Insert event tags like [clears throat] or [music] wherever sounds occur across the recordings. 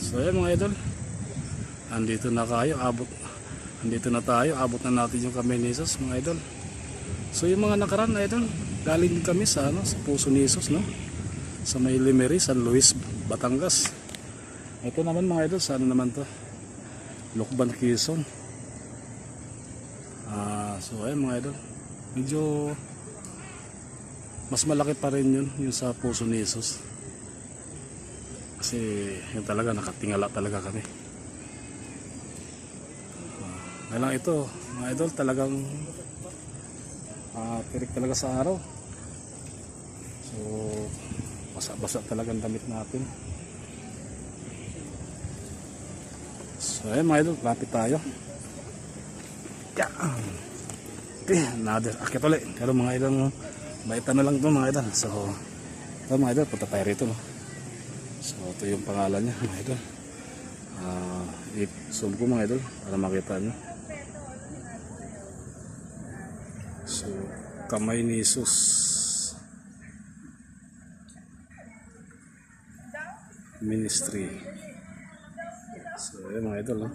So ayan mga idol. Andito na kayo, abot. Andito na tayo, abot na natin yung kami ni Jesus mga idol. So yung mga nakaraan idol, galing kami sa ano, sa Puso ni Jesus, no? Sa may Limery, San Luis, Batangas. Ito naman mga idol, sa ano naman to? Lukban, Quezon. Ah, so ayan mga idol. Medyo mas malaki pa rin yun, yung sa Puso ni Jesus. Kasi yun talaga, nakatingala talaga kami. Lang ito, mga idol, talagang ah tirik talaga sa araw. So, basa-basa talaga ang damit natin. So, ayun mga idol, lapit tayo. Yan. Okay, [clears throat] another. Akit ulit. Pero mga idol, baita na lang ito mga idol. So, ito mga idol, punta tayo rito. No? So, ito yung pangalan niya mga idol. Ah, i-zoom ko mga idol para makita nyo. So, kamay ni Jesus. Ministry. So, yun mga idol, no?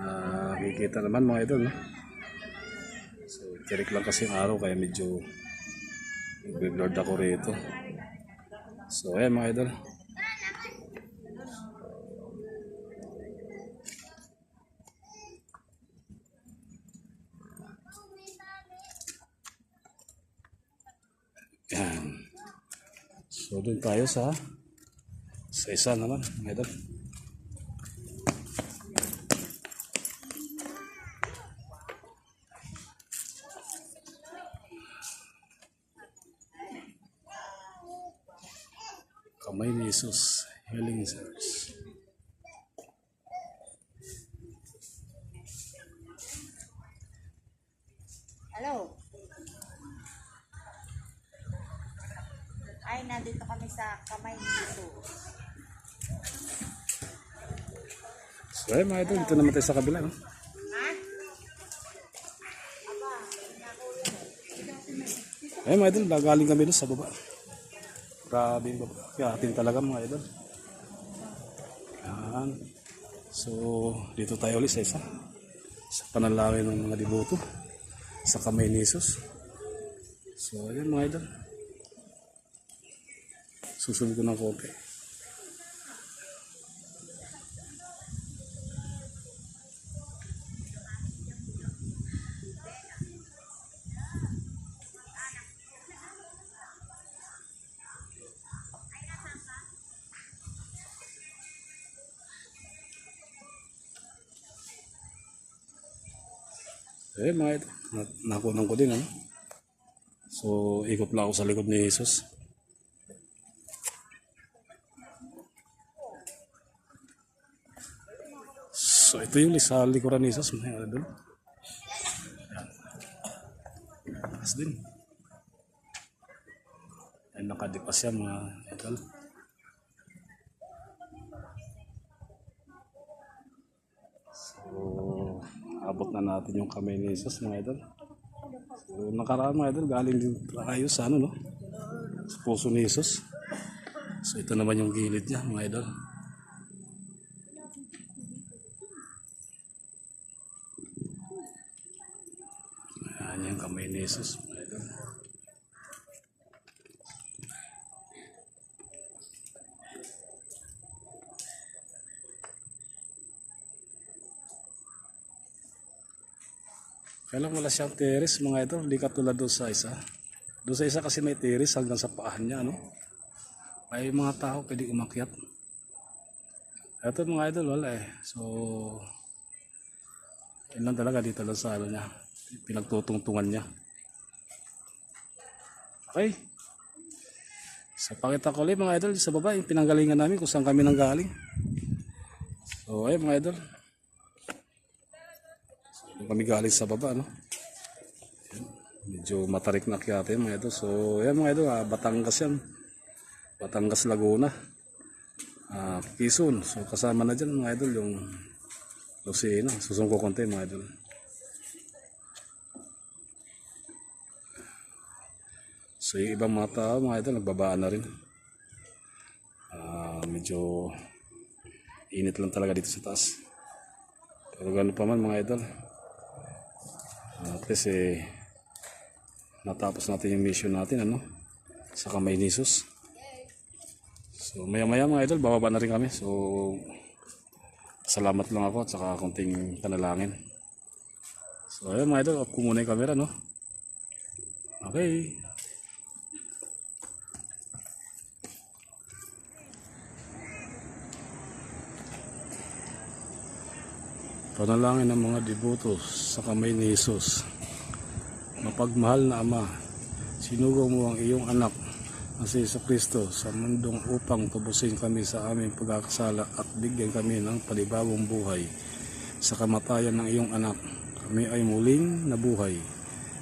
Ah, kikita naman mga idol? So, tirik lang kasi yung araw kaya medyo nag-blurred ako rito. So, ayan mga idol. Yan. So, doon tayo sa sa isa naman, mga idol. Kamay ni Jesus, healing service. Hello? Ay, nandito kami sa kamay ni Jesus. So, ayan mga idol, dito naman tayo sa kabila. No? Ha? Ayun mga idol, galing kami doon sa baba. Grabe yung atin talaga mga idol. Yan. So, dito tayo ulit sa isa. Sa panalangin ng mga diboto. Sa kamay ni Jesus. So, ayan mga idol. Susunod ko ng konti. Eh, mga ito. Na- Nakunan ko din, ano? So, ikot lang ako sa likod ni Jesus. So, ito yung sa likuran ni Jesus, mga idol. Taas din. Ay, nakadipas yan, mga idol. Abot na natin yung kamay ni Jesus mga idol. So, nakaraan mga idol, galing din tayo sa ano, no? Sa puso ni Jesus. So, ito naman yung gilid niya mga idol. Ayan yung kamay ni Jesus idol. Kailang wala siyang terrace mga ito, hindi katulad doon sa isa. Doon sa isa kasi may terrace hanggang sa paahan niya, no? May mga tao pwede umakyat. Ito mga idol, wala eh. So, yun lang talaga dito lang sa ano niya. Pinagtutungtungan niya. Okay. Sa pakita ko ulit mga idol, sa baba, yung pinanggalingan namin kung saan kami nanggaling. So, ayun mga idol. Kami galing sa baba, no? Ayan. Medyo matarik na kiyate mga idol. So, yan mga idol, ah, Batangas yan. Batangas, Laguna. Ah, Quezon. So, kasama na dyan mga idol yung Lucena. Susong ko konti mga idol. So, yung ibang mga tao mga idol, nagbabaan na rin. Ah, medyo init lang talaga dito sa taas. Pero gano'n pa man mga idol. At least eh, natapos natin yung mission natin ano sa kamay ni Jesus. So maya maya mga idol, bababa na rin kami. So salamat lang ako at saka konting panalangin. So ayun mga idol, off ko muna yung camera no. Okay. Panalangin ng mga devoto sa kamay ni Jesus. Mapagmahal na Ama, sinugo mo ang iyong anak na si Yeso Kristo sa mundong upang tubusin kami sa aming pagkakasala at bigyan kami ng panibagong buhay. Sa kamatayan ng iyong anak, kami ay muling nabuhay.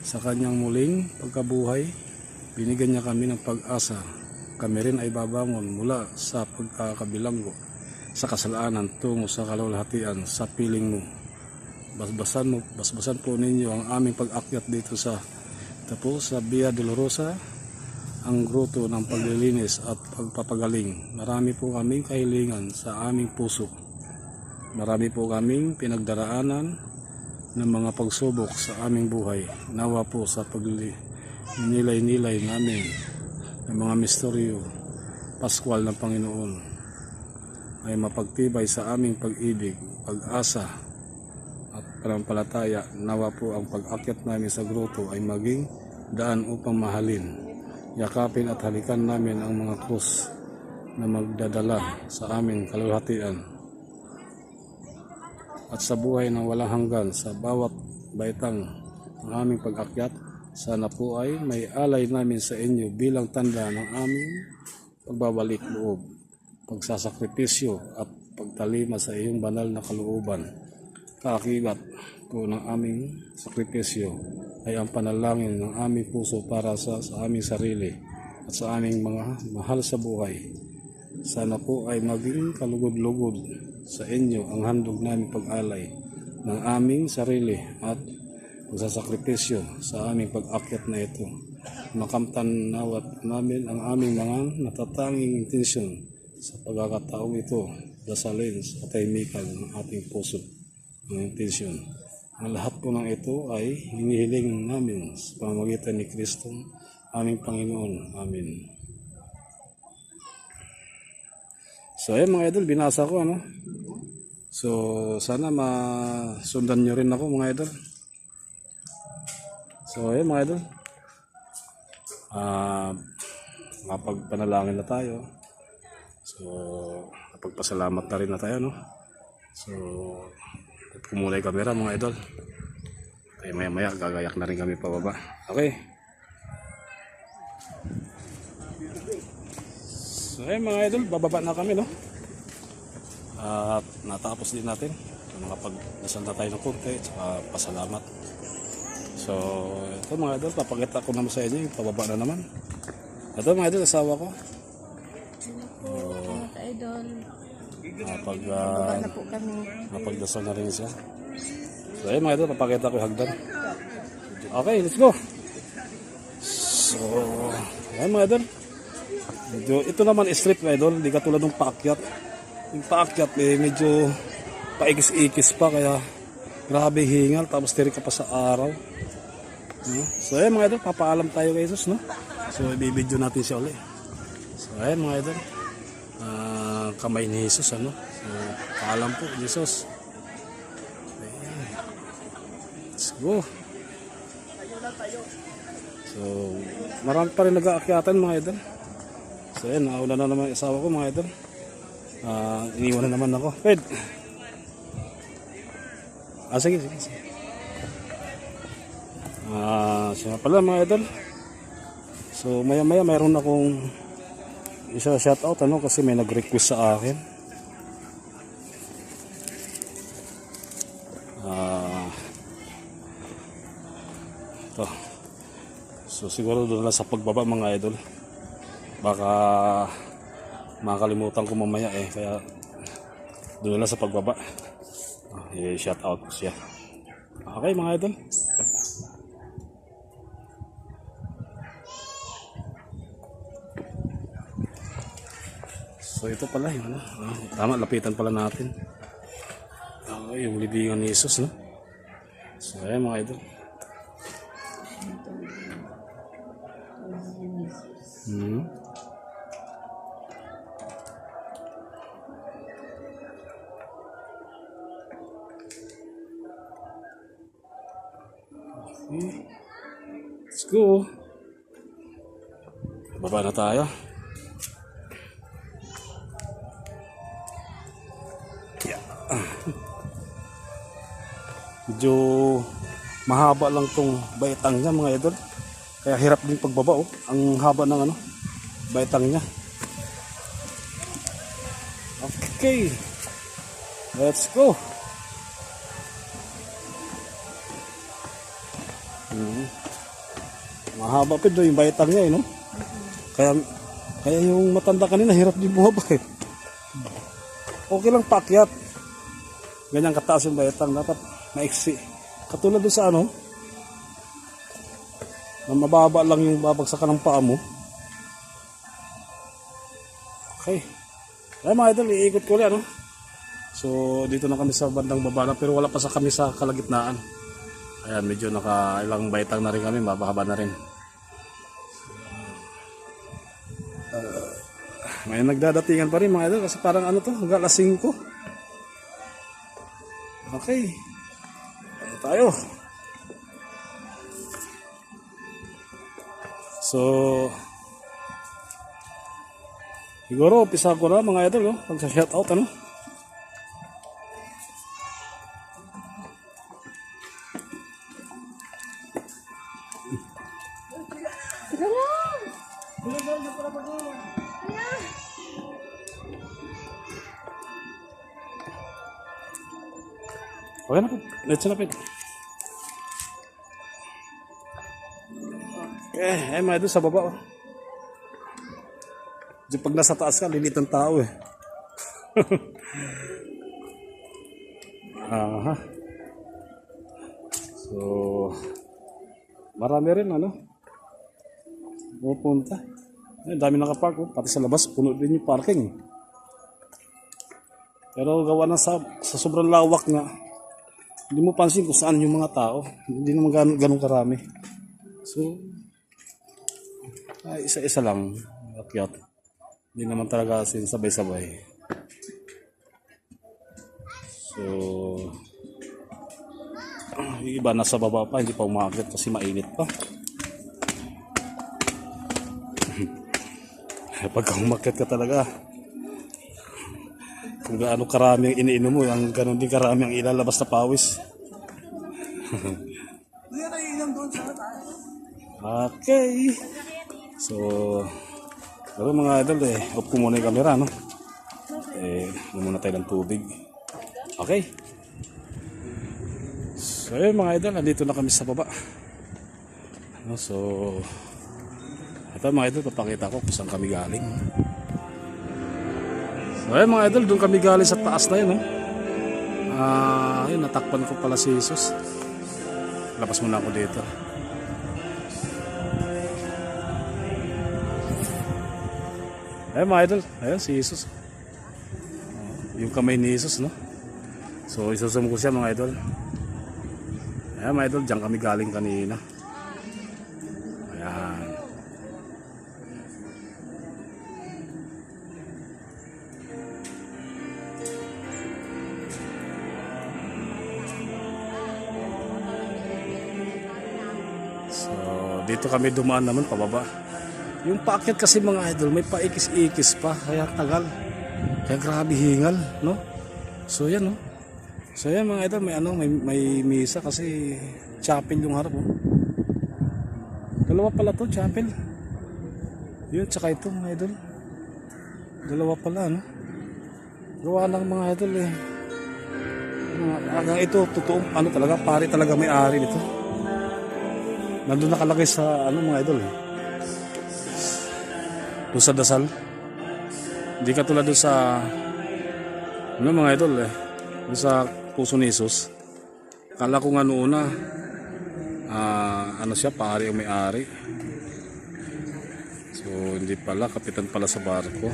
Sa kanyang muling pagkabuhay, binigyan niya kami ng pag-asa. Kami rin ay babangon mula sa pagkakabilanggo sa kasalanan tungo sa kalulhatian sa piling mo. Basbasan mo, basbasan po ninyo ang aming pag-akyat dito sa po sa Via Dolorosa, ang gruto ng paglilinis at pagpapagaling. Marami po kaming kahilingan sa aming puso. Marami po kaming pinagdaraanan ng mga pagsubok sa aming buhay. Nawa po sa pagnilay-nilay namin ng mga misteryo Paskwal ng Panginoon ay mapagtibay sa aming pag-ibig, pag-asa at panampalataya. Nawa po ang pag-akyat namin sa gruto ay maging daan upang mahalin, yakapin at halikan namin ang mga krus na magdadala sa aming kalulhatian at sa buhay ng walang hanggan sa bawat baitang ng aming pag-akyat. Sana po ay may alay namin sa inyo bilang tanda ng aming pagbabalik loob, pagsasakripisyo at pagtalima sa iyong banal na kalooban. Kaakibat po ng aming sakripisyo ay ang panalangin ng aming puso para sa, sa aming sarili at sa aming mga mahal sa buhay. Sana po ay maging kalugod-lugod sa inyo ang handog namin pag-alay ng aming sarili at pagsasakripisyo sa aming pag-akyat na ito. Makamtan nawat namin ang aming mga natatanging intensyon sa pagkakataong ito. Dasalin sa katahimikan ng ating puso ang intensyon. Ang lahat po ng ito ay hinihiling namin sa pamamagitan ni Kristo aming Panginoon. Amen. So ayun mga idol, binasa ko ano. So sana masundan nyo rin ako mga idol. So ayun mga idol. Ah, mapagpanalangin na tayo. So napagpasalamat na rin na tayo no. So kumulay kamera mga idol. Kaya maya maya gagayak na rin kami pababa. Okay. So ayun mga idol, bababa na kami no. At natapos din natin. Nakapag-dasal na tayo ng konti at saka pasalamat. So ito mga idol, papakita ko naman sa inyo yung pababa na naman. Ito mga idol, asawa ko. Mga ka-idol, Napag, uh, na po kami. napagdasal na rin siya. So ayun mga idol, papakita ko yung hagdan. Okay, let's go. So, ayun mga idol. Medyo, ito naman strip mga idol, hindi katulad ng paakyat. Yung paakyat eh, medyo paikis-ikis pa kaya grabe hingal tapos tiri ka pa sa araw. No? So ayun mga idol, papaalam tayo kay Jesus, no? So ibibidyo natin siya ulit. So ayun mga idol, ah, kamay ni Jesus, ano? So paalam po, Jesus. Ayan. Let's go. So, marami pa rin nag-aakyatan mga idol. So ayun, nauna na naman asawa ko mga idol. Ah, iniwan na naman ako. Ped! Ah, sige, sige, sige. Ah, siya pala mga idol. So, maya maya mayroon akong isa shoutout ano kasi may nag-request sa akin. Ah, to. So, siguro doon lang sa pagbaba mga idol. Baka makalimutan ko mamaya eh kaya doon lang sa pagbaba. Ah, i-shout out ko siya. Okay mga idol. So ito pala yung ano. ah, tama, lapitan pala natin. Ah, yung libingan ni Jesus, no? So ayan mga idol. Hmm. Okay. Let's go. Baba na tayo. Medyo mahaba lang tong baitang niya mga idol. Kaya hirap din pagbaba oh. Ang haba ng ano, baitang niya. Okay. Let's go. Mhm. Mahaba pa yung baitang niya, eh, no? Kaya, kaya yung matanda kanina, hirap din bumaba eh. Okay lang pakyat. Ganyan kataas yung baitang, dapat maiksi. Katulad doon sa ano, na mababa lang yung babagsakan ng paa mo. Okay. Ay mga idol, iikot ko ulit, ano? So, dito na kami sa bandang baba na, pero wala pa sa kami sa kalagitnaan. Ayan, medyo naka ilang baitang na rin kami, mabahaba na rin. Uh, may nagdadatingan pa rin mga idol kasi parang ano to, hanggang alas 5. Okay. Tayo? So, siguro, umpisa ko na mga idol, oh, pag-shoutout, ano? Okay na po. Let's. Okay, ay mga idol sa baba. Oh. Di pag nasa taas ka, lilit ang tao eh. [laughs] Aha. So, marami rin ano. Pupunta. Ay, dami nakapark oh. Pati sa labas, puno din yung parking. Pero gawa na sa, sa sobrang lawak nga, hindi mo pansin kung saan yung mga tao. Hindi naman ganun, ganun karami. So, ay, isa-isa lang. Akyat. Hindi naman talaga sin sabay-sabay. So, [clears throat] yung iba nasa baba pa, hindi pa umakit kasi mainit pa. [clears throat] Pagka umakit ka talaga, kung gaano karami ang iniinom mo, ang ganun din karami ang ilalabas na pawis. [laughs] okay. So, pero mga idol eh, off ko muna yung camera, no? Eh, muna tayo ng tubig. Okay. So, yun mga idol, nandito na kami sa baba. No, so, ito mga idol, papakita ko kung saan kami galing. So, ayun mga idol, doon kami galing sa taas na yun, no? Ah, ayun, natakpan ko pala si Jesus. Labas muna ako dito. Ayun mga idol, ayun si Jesus. Oh, Yung kamay ni Jesus, no? So, isusum ko siya mga idol. Ayun mga idol, dyan kami galing kanina. Dito kami dumaan naman pababa. Yung paakyat kasi mga idol, may paikis-ikis pa, kaya tagal. Kaya grabe hingal, no? So yan, no? So yan mga idol, may ano, may, may misa kasi chapel yung harap, oh. Dalawa pala to, chapel. Yun, tsaka ito mga idol. Dalawa pala, no? Gawa ng mga idol, eh. Mga- Hanggang ito, totoong, ano talaga, pare talaga may ari nito. Nandun nakalagay sa, ano mga idol, eh. Doon sa dasal. Hindi ka tulad doon sa ano mga idol eh. Doon sa puso ni Jesus. Kala ko nga noon na ah, ano siya, pari o may-ari. So hindi pala, kapitan pala sa barko.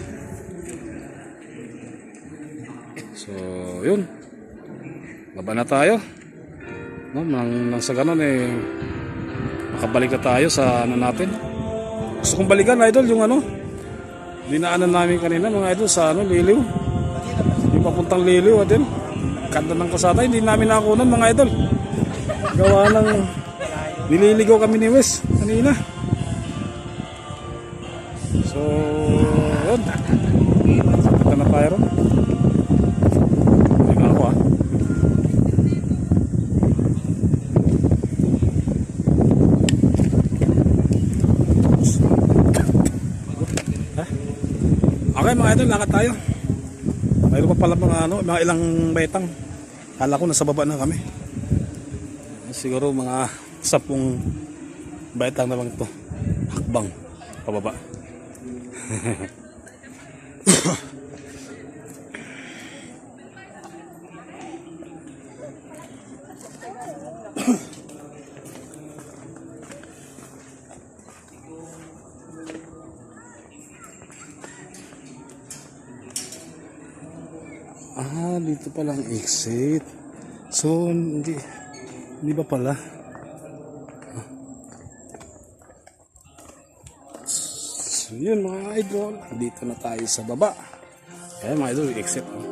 So, yun. Baba na tayo. No, nang, nang sa ganun eh, makabalik na tayo sa ano natin. Gusto kong balikan, idol, yung ano, dinaanan namin kanina, mga idol, sa ano, Liliw. Yung papuntang Liliw, idol. Kanta ng kasada, hindi namin nakunan, mga idol. Gawa ng, nililigaw kami ni Wes kanina. Mga idol, lakad tayo. Mayroon pa pala mga ano, mga ilang betang. Kala ko nasa baba na kami. Siguro mga sapong betang na lang ito. Hakbang. Pababa. Ah, [laughs] dito pala ang exit. So, hindi, hindi ba pala? So, yun mga idol. Dito na tayo sa baba. Ayan mga idol, exit. oh.